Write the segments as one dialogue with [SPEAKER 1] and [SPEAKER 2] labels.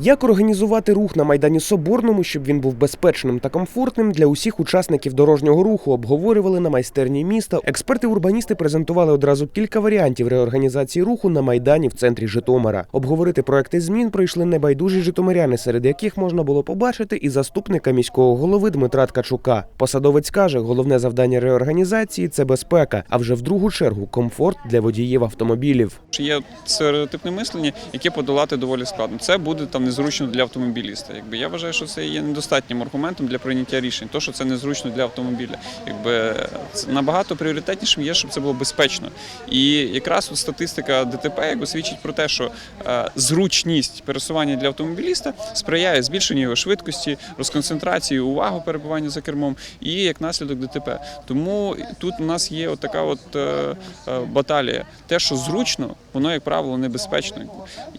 [SPEAKER 1] Як організувати рух на майдані Соборному, щоб він був безпечним та комфортним для усіх учасників дорожнього руху, обговорювали на майстерні міста. Експерти-урбаністи презентували одразу кілька варіантів реорганізації руху на майдані в центрі Житомира. Обговорити проекти змін прийшли небайдужі житомиряни, серед яких можна було побачити і заступника міського голови Дмитра Ткачука. Посадовець каже, головне завдання реорганізації це безпека, а вже в другу чергу комфорт для водіїв автомобілів.
[SPEAKER 2] Є стереотипне мислення, яке подолати доволі складно. Це буде там незручно для автомобіліста. Якби я вважаю, що це є недостатнім аргументом для прийняття рішень. То, що це незручно для автомобіля, якби набагато пріоритетнішим є, щоб це було безпечно. І якраз от статистика ДТП якби свідчить про те, що е, зручність пересування для автомобіліста сприяє збільшенню його швидкості, розконцентрації, увагу перебування за кермом і як наслідок ДТП. Тому тут у нас є от така от е, е, баталія. Те, що зручно, воно, як правило, небезпечно.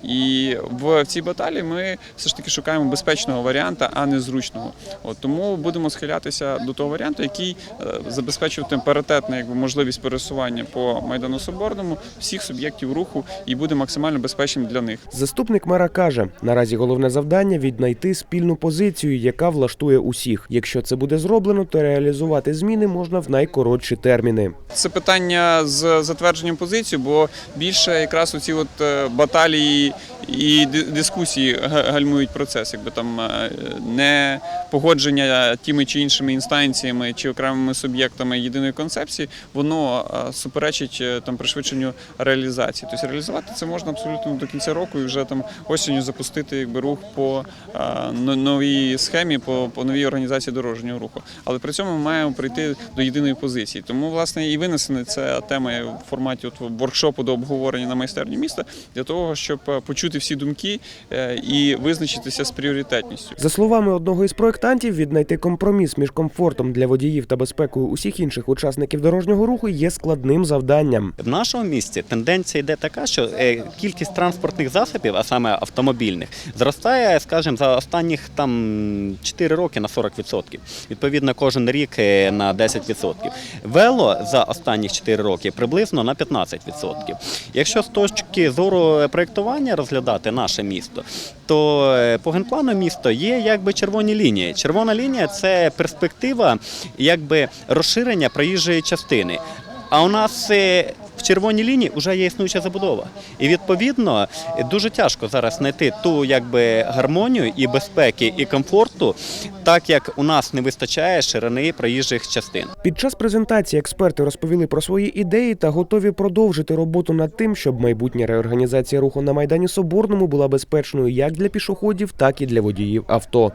[SPEAKER 2] І в цій баталії ми все ж таки шукаємо безпечного варіанта, а не зручного. От тому будемо схилятися до того варіанту, який е, забезпечуватиме паритетну якби можливість пересування по майдану Соборному всіх суб'єктів руху і буде максимально безпечним для них.
[SPEAKER 1] Заступник мера каже: наразі головне завдання віднайти спільну позицію, яка влаштує усіх. Якщо це буде зроблено, то реалізувати зміни можна в найкоротші терміни.
[SPEAKER 2] Це питання з затвердженням позиції, бо більше якраз оці от е, баталії і дискусії га- гальмують процес, якби там е, не погодження тими чи іншими інстанціями чи окремими суб'єктами єдиної концепції, воно е, суперечить е, там пришвидшенню реалізації. Тобто реалізувати це можна абсолютно до кінця року і вже там осінню запустити якби рух по новій схемі, по, по новій організації дорожнього руху. Але при цьому ми маємо прийти до єдиної позиції. Тому власне і винесена ця тема в форматі от воркшопу до обговорення на майстерні міста для того, щоб е, почути всі думки е, і визначитися з пріоритетністю.
[SPEAKER 1] За словами одного із проєктантів, віднайти компроміс між комфортом для водіїв та безпекою усіх інших учасників дорожнього руху є складним завданням.
[SPEAKER 3] В нашому місті тенденція йде така, що е, кількість транспортних засобів, а саме автомобільних, зростає, скажімо, за останніх там 4 роки на 40%. Відповідно, кожен рік е, на 10%. Вело за останніх 4 роки приблизно на 15%. Якщо з точки зору проєктування розглядати наше місто, то е, по генплану місто є якби червоні лінії. Червона лінія це перспектива якби розширення проїжджої частини. А у нас е, червоній лінії вже є існуюча забудова. І відповідно дуже тяжко зараз знайти ту якби гармонію і безпеки, і комфорту, так як у нас не вистачає ширини проїжджих частин.
[SPEAKER 1] Під час презентації експерти розповіли про свої ідеї та готові продовжити роботу над тим, щоб майбутня реорганізація руху на майдані Соборному була безпечною як для пішоходів, так і для водіїв авто.